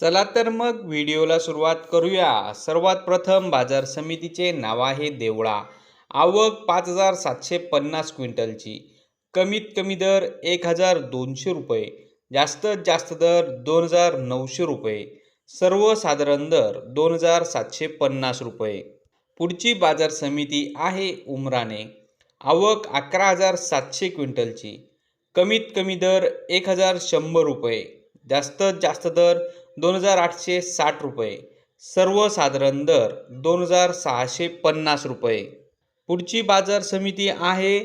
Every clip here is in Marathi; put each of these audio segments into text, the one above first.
चला तर मग व्हिडिओला सुरुवात करूया. सर्वात प्रथम बाजार समितीचे नाव आहे देवळा. आवक पाच हजार सातशे पन्नास क्विंटलची. कमीत कमी दर एक हजार दोनशे रुपये. जास्तीत जास्त दर दोन हजार नऊशे रुपये. सर्वसाधारण दर दोन हजार सातशे पन्नास रुपये. पुढची बाजार समिती आहे उमराने आवक अकरा हजार सातशे क्विंटलची. कमीत कमी दर एक हजार शंभर रुपये. जास्तीत जास्त दर दोन हजार आठशे साठ रुपये. सर्वसाधारण दर दोन हजार सहाशे पन्नास रुपये. पुढची बाजार समिती आहे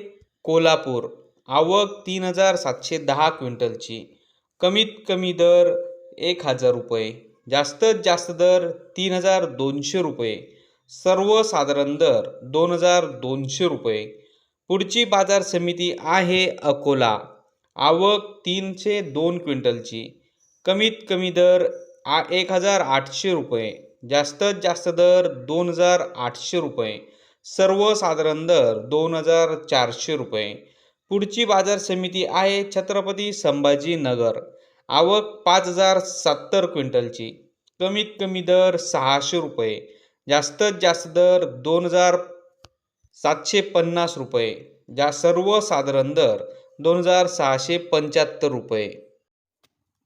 कोल्हापूर. आवक तीन हजार सातशे दहा क्विंटलची. कमीत कमी दर एक हजार रुपये. जास्तीत जास्त दर तीन हजार दोनशे रुपये. सर्वसाधारण दर दोन हजार दोनशे रुपये. पुढची बाजार समिती आहे अकोला. आवक तीनशे दोन क्विंटलची. कमीत कमी दर आ एक हजार आठशे रुपये जास्तीत जास्त दर दोन हजार आठशे रुपये सर्वसाधारण दर दोन हजार चारशे रुपये. पुढची बाजार समिती आहे छत्रपती संभाजीनगर आवक पाच हजार सत्तर क्विंटलची कमीत कमी दर सहाशे रुपये जास्तीत जास्त दर दोन हजार सातशे पन्नास रुपये जा सर्वसाधारण दर दोन हजार सहाशे पंच्याहत्तर रुपये.